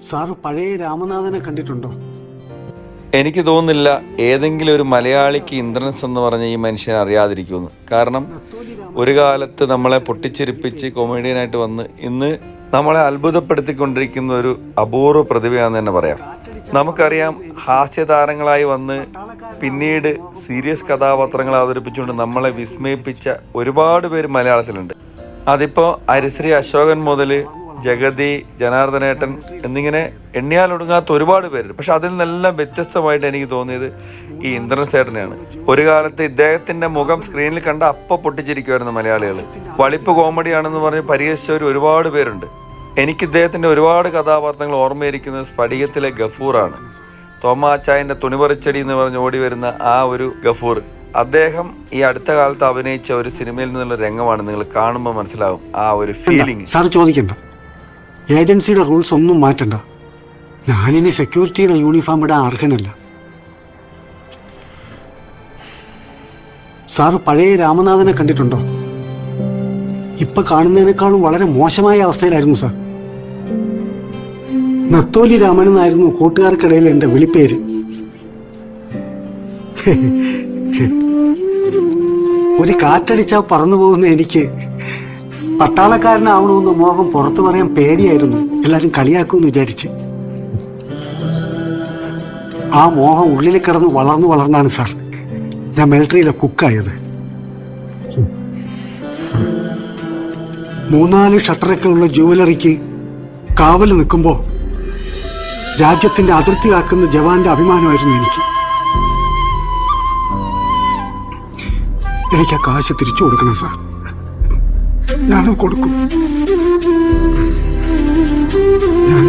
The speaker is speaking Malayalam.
സാറ് പഴയ രാമനാഥനെ കണ്ടിട്ടുണ്ടോ? എനിക്ക് തോന്നുന്നില്ല ഏതെങ്കിലും ഒരു മലയാളിക്ക് ഇന്ദ്രൻസ് എന്ന് പറഞ്ഞ ഈ മനുഷ്യനെ അറിയാതിരിക്കുമെന്ന്. കാരണം ഒരു കാലത്ത് നമ്മളെ പൊട്ടിച്ചിരിപ്പിച്ച് കൊമേഡിയനായിട്ട് വന്ന് ഇന്ന് നമ്മളെ അത്ഭുതപ്പെടുത്തിക്കൊണ്ടിരിക്കുന്ന ഒരു അപൂർവ പ്രതിഭയാണെന്ന് തന്നെ പറയാം. നമുക്കറിയാം ഹാസ്യ താരങ്ങളായി വന്ന് പിന്നീട് സീരിയസ് കഥാപാത്രങ്ങൾ അവതരിപ്പിച്ചുകൊണ്ട് നമ്മളെ വിസ്മയിപ്പിച്ച ഒരുപാട് പേര് മലയാളത്തിലുണ്ട്. അതിപ്പോൾ അരിശ്രീ അശോകൻ മുതൽ ജഗതി ജനാർദ്ദനേട്ടൻ എന്നിങ്ങനെ എണ്ണിയാലൊടുങ്ങാത്ത ഒരുപാട് പേരുണ്ട്. പക്ഷെ അതിൽ നിന്നെല്ലാം വ്യത്യസ്തമായിട്ട് എനിക്ക് തോന്നിയത് ഈ ഇന്ദ്രൻ ചേട്ടനെയാണ് ഒരു കാലത്ത് ഇദ്ദേഹത്തിന്റെ മുഖം സ്ക്രീനിൽ കണ്ട അപ്പ പൊട്ടിച്ചിരിക്കുമായിരുന്നു മലയാളികൾ. വളിപ്പ് കോമഡിയാണെന്ന് പറഞ്ഞ് പരിഹസിച്ചവർ ഒരുപാട് പേരുണ്ട്. എനിക്ക് ഇദ്ദേഹത്തിന്റെ ഒരുപാട് കഥാപാത്രങ്ങൾ ഓർമ്മയിരിക്കുന്നത് സ്ഫടികത്തിലെ ഗഫൂറാണ്. തോമാച്ചായന്റെ തുണിപറിച്ചടി എന്ന് പറഞ്ഞ് ഓടി വരുന്ന ആ ഒരു ഗഫൂർ. അദ്ദേഹം ഈ അടുത്ത കാലത്ത് അഭിനയിച്ച ഒരു സിനിമയിൽ നിന്നുള്ള രംഗമാണ് നിങ്ങൾ കാണുമ്പോൾ മനസ്സിലാവും ആ ഒരു ഫീലിംഗ് സാർ ചോദിക്കണ്ട. ഏജൻസിയുടെ റൂൾസ് ഒന്നും മാറ്റണ്ട. ഞാനിനി സെക്യൂരിറ്റിയുടെ യൂണിഫോം ഇടാൻ അർഹനല്ല. സാർ പഴയ രാമനാഥനെ കണ്ടിട്ടുണ്ടോ? ഇപ്പൊ കാണുന്നതിനേക്കാളും വളരെ മോശമായ അവസ്ഥയിലായിരുന്നു സാർ. നത്തോലി രാമൻ എന്നായിരുന്നു കൂട്ടുകാർക്കിടയിൽ എന്റെ വിളിപ്പേര്. ഒരു കാറ്റടിച്ചാൽ പറന്നു പോകുന്ന എനിക്ക് പട്ടാളക്കാരനാവണമെന്ന് മോഹം പുറത്തു പറയാൻ പേടിയായിരുന്നു. എല്ലാരും കളിയാക്കുമെന്ന് വിചാരിച്ച്. ആ മോഹം ഉള്ളിൽ കിടന്ന് വളർന്നു വളർന്നാണ് സാർ. ഞാൻ മിലിറ്ററിയിലെ കുക്കായത്. മൂന്നാൽ ഷട്ടറൊക്കെ ഉള്ള ജുവലറിക്ക് കാവൽ നിൽക്കുമ്പോൾ രാജ്യത്തിന്റെ അതിർത്തി കാക്കുന്ന ജവാന്റെ അഭിമാനമായിരുന്നു എനിക്ക്. എനിക്ക് ആ കാശ് തിരിച്ചു കൊടുക്കണം സാർ. ഞാനത് കൊടുക്കും. ഞാൻ